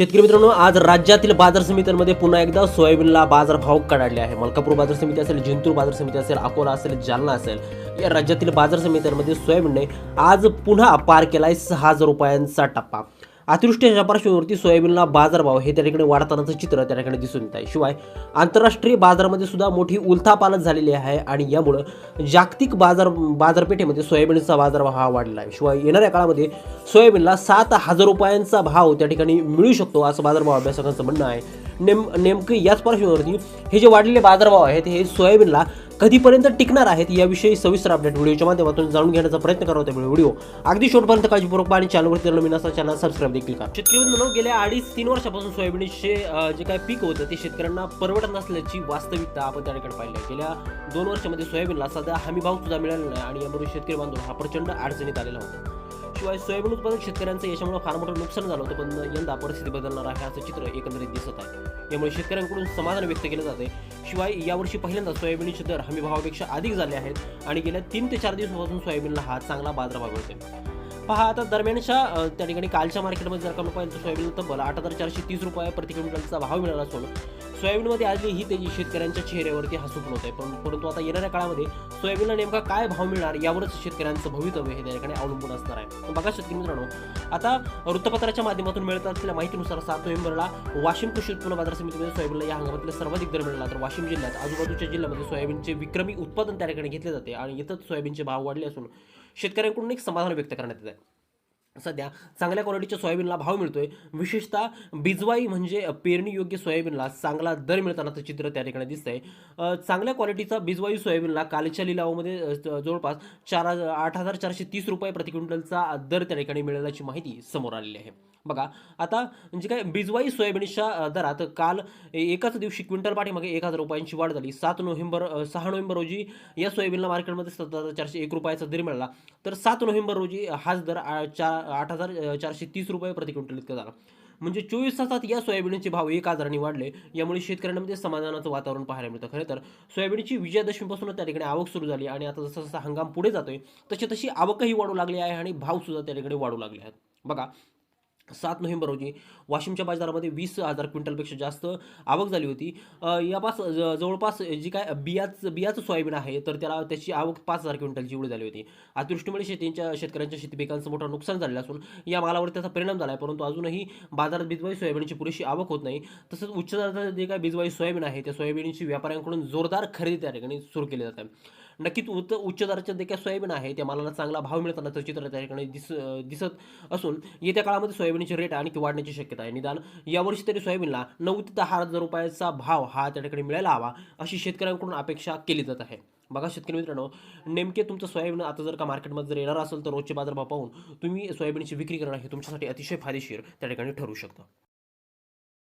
शेतकरी मित्रांनो आज राज्यातील बाजार समित्यांमध्ये पुन्हा एकदा सोयाबीनला बाजारभाव कडाडले आहे. मलकापूर बाजार समिती असेल जिंतूर बाजार समिती असेल अकोला असेल जालना असेल या राज्यातील बाजार समित्यांमध्ये सोयाबीनने आज पुन्हा पार केलाय सहा हजार रुपयांचा टप्पा. अतिवृष्टीच्या पार्श्वभूमीवरती सोयाबीनला बाजारभाव हे त्या ठिकाणी वाढतानाचं चित्र त्या ठिकाणी दिसून येत आहे. शिवाय आंतरराष्ट्रीय बाजारामध्ये सुद्धा मोठी उलथापालथ झालेली आहे आणि यामुळं जागतिक बाजार बाजारपेठेमध्ये सोयाबीनचा बाजारभाव हा वाढला आहे. शिवाय येणाऱ्या काळामध्ये सोयाबीनला सात हजार रुपयांचा भाव त्या ठिकाणी मिळू शकतो असं बाजारभाव अभ्यासकांचं म्हणणं आहे. नेम नेमकं याच पार्श्वभूमीवरती हे जे वाढलेले बाजारभाव आहेत हे सोयाबीनला कधीपर्यंत टिकणार आहेत याविषयी सविस्तर अपडेट व्हिडिओच्या माध्यमातून जाणून घेण्याचा प्रयत्न करत त्यामुळे व्हिडिओ अगदी शेवटपर्यंत काळजीपूर्वक आणि चॅनलवरती नवीन असा चॅनल सबस्क्राईब देखील करा. शेतकरी म्हणून गेल्या अडीच तीन वर्षापासून सोयाबीनचे जे काय पीक होतं ते शेतकऱ्यांना परवडत नसल्याची वास्तविकता आपण त्या ठिकाणी पाहिली गेल्या दोन वर्षामध्ये सोयाबीनला सध्या हमी भाव सुद्धा मिळाला नाही आणि यामुळे शेतकरी बांधव हा प्रचंड अडचणीत आलेला होता. शिवाय सोयाबीन उत्पादक शेतकऱ्यांचं याच्यामुळे फार मोठं नुकसान झालं होतं पण यंदा परिस्थिती बदलणार आहे असं चित्र एकंदरीत दिसत आहे. यामुळे शेतकऱ्यांकडून समाधान व्यक्त केलं जाते शिवाय यावर्षी पहिल्यांदा सोयाबीनचे दर हमी भावापेक्षा अधिक झाले आहेत आणि गेल्या तीन ते चार दिवसापासून सोयाबीनला हा चांगला बाजारभाव मिळतोय. पहा आता दरम्यानच्या त्या ठिकाणी कालच्या मार्केटमध्ये जर का आपण पाहिलं तर सोयाबीन तब्बल आठ हजार चारशे तीस रुपये प्रति क्विंटलचा भाव मिळाला असून सोयाबीनमध्ये आजली ही तेजी शेतकऱ्यांच्या चेहऱ्यावरती हसून होत आहे. पण परंतु आता येणाऱ्या काळामध्ये सोयाबीनला नेमका काय भाव मिळणार यावरच शेतकऱ्यांचं भवितव्य हे त्या ठिकाणी अवलंबून असणार आहे. बघा शेतकरी मित्रांनो आता वृत्तपत्राच्या माध्यमातून मिळत असलेल्या माहितीनुसार सात नोव्हेंबरला वाशिम कृषी उत्पन्न बाजार समितीमध्ये सोयाबीनला या हंगामातले सर्वाधिक दर मिळाला. तर वाशिम जिल्ह्यात आजूबाजूच्या जिल्ह्यामध्ये सोयाबीनचे विक्रमी उत्पादन त्या ठिकाणी घेतले जाते आणि इथंच सोयाबीनचे भाव वाढले असून शेतकऱ्यांकडून एक समाधान व्यक्त करण्यात येत आहे. सध्या चांगल्या क्वालिटीच्या सोयाबीनला भाव मिळतोय. विशेषतः बिजवाई म्हणजे पेरणी योग्य सोयाबीनला चांगला दर मिळतानाचं चित्र त्या ठिकाणी दिसतंय. चांगल्या क्वालिटीचा बिजवाई सोयाबीनला कालच्या लिलावामध्ये जवळपास चार हजार- आठ हजार चारशे तीस रुपये प्रति क्विंटलचा दर त्या ठिकाणी मिळाल्याची माहिती समोर आलेली आहे. बघा आता म्हणजे काय बिजवाई सोयाबीनच्या दरात काल एकाच दिवशी क्विंटल पाठीमागे एक हजार रुपयांची वाढ झाली. सात नोव्हेंबर सहा नोव्हेंबर रोजी या सोयाबीनला मार्केटमध्ये सतरा चारशे एक रुपयाचा दर मिळाला. तर सात नोव्हेंबर रोजी हाच दर चार आठ हजार चारशे तीस रुपये प्रति क्विंटल इतका झाला. म्हणजे चोवीस तासात या सोयाबीनचे भाव एक हजारांनी वाढले यामुळे शेतकऱ्यांमध्ये समाधानाचं वातावरण पाहायला मिळतं. खरं तर सोयाबीनची विजयादशमीपासून त्या ठिकाणी आवक सुरू झाली आणि आता जसा जसा हंगाम पुढे जातोय तशी तशी आवकही वाढू लागली आहे आणि भावसुद्धा त्या ठिकाणी वाढू लागले आहेत. बघा सात नोव्हेंबर रोजी वाशिमच्या बाजारामध्ये वीस हजार क्विंटलपेक्षा जास्त आवक झाली होती. यापास ज- जवळपास जी काय बियाच बियाचं सोयाबीन आहे तर त्याला त्याची आवक पाच हजार क्विंटलची एवढी झाली होती. अतिवृष्टीमुळे शेतींच्या शेतकऱ्यांच्या शेती पिकांचं मोठं नुकसान झालेलं असून या मालावर त्याचा परिणाम झाला आहे परंतु अजूनही बाजारात बिजवाई सोयाबीनची पुरेशी आवक होत नाही. तसंच उच्च दराचं जे काय बिजवाई सोयाबीन आहे त्या सोयाबीनची व्यापाऱ्यांकडून जोरदार खरेदी त्या ठिकाणी सुरू केली जाते. नक्कीच उच्च उच्च दराच्या जे सोयाबीन आहे. त्या मालाला चांगला भाव मिळतानाचं चित्र त्या ठिकाणी दिस दिसत असून येत्या काळामध्ये सोयाबीनचे रेट आणखी वाढण्याची शक्यता आहे. निदान यावर्षी तरी सोयाबीनला नऊ ते दहा हजार रुपयाचा भाव हा त्या ठिकाणी मिळायला हवा अशी शेतकऱ्यांकडून अपेक्षा केली जात आहे. बघा शेतकरी मित्रांनो नेमके तुमचं सोयाबीन आता जर का मार्केटमध्ये जर येणार असेल तर रोजचे बाजारभाव पाहून तुम्ही सोयाबीनची विक्री करणं हे तुमच्यासाठी अतिशय फायदेशीर त्या ठिकाणी ठरू शकतं.